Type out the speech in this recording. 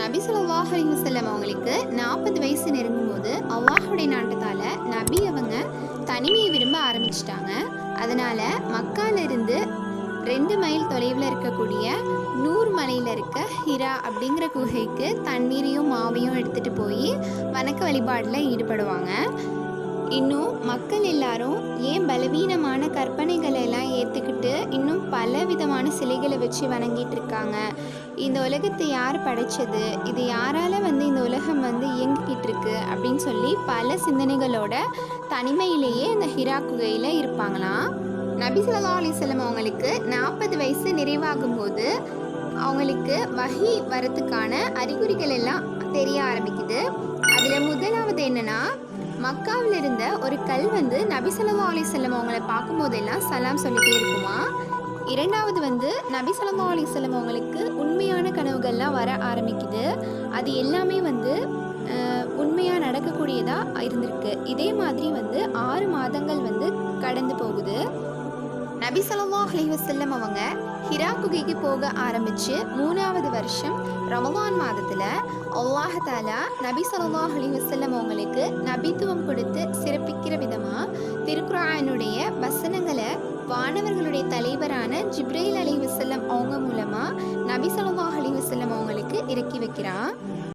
நபி சொல்லாஹ் அலைஹி வஸல்லம் அவங்களுக்கு நாற்பது வயசு நெருங்கும்போது அல்லாஹுடைய நாட்டத்தால் நபி அவங்க தனிமையை விரும்ப ஆரம்பிச்சிட்டாங்க. அதனால் மக்காலிருந்து ரெண்டு மைல் தொலைவில் இருக்கக்கூடிய நூறு மலையில் இருக்க ஹிரா அப்படிங்கிற குகைக்கு தண்ணீரையும் மாவையும் எடுத்துகிட்டு போய் வணக்க வழிபாடில் ஈடுபடுவாங்க. இன்னும் மக்கள் எல்லாரும் ஏன் பலவீனமான கற்பனைகளை எல்லாம் ஏற்றுக்கிட்டு இன்னும் பல விதமான சிலைகளை வச்சு வணங்கிட்டு இருக்காங்க இந்த உலகத்தை யார் படைச்சது? இது யாரால வந்து இந்த உலகம் வந்து இயங்கிக்கிட்டு இருக்கு அப்படின்னு சொல்லி பல சிந்தனைகளோட தனிமையிலேயே இந்த ஹிரா குகையில் இருப்பாங்களாம் நபி ஸல்லல்லாஹு அவங்களுக்கு நாற்பது வயசு நிறைவாகும் போது அவங்களுக்கு வகி வரத்துக்கான அறிகுறிகள் எல்லாம் தெரிய ஆரம்பிக்குது. அதில் முதலாவது என்னன்னா மக்காவில் இருந்த ஒரு கல் வந்து நபி ஸல்லல்லாஹு அலைஹி அவங்கள பார்க்கும்போதெல்லாம் சலாம் சொல்லிட்டே இருக்குமா? இரண்டாவது வந்து நபி ஸல்லல்லாஹு அலி செல்லம் அவங்களுக்கு உண்மையான கனவுகள்லாம் வர ஆரம்பிக்குது. அது எல்லாமே வந்து உண்மையாக நடக்கக்கூடியதாக இருந்திருக்கு. இதே மாதிரி வந்து ஆறு மாதங்கள் வந்து கடந்து போகுது. நபி ஸல்லல்லாஹு அலி வசல்லம் அவங்க ஹிரா குகைக்கு போக ஆரம்பித்து மூணாவது வருஷம் ரமலான் மாதத்தில் அல்லாஹாலா நபி சொல்லாஹ் அலி வசல்லம் அவங்களுக்கு நபித்துவம் கொடுத்து சிறப்பிக்கிற விதமாக திருக்குறானுடைய வசனங்களை வானவர்களுடைய தலைவரான ஜிப்ரேல் அலி வசல்லம் அவங்க மூலமாக நபி சொல்லாஹ் அலி வசல்லம் அவங்களுக்கு இறக்கி வைக்கிறான்.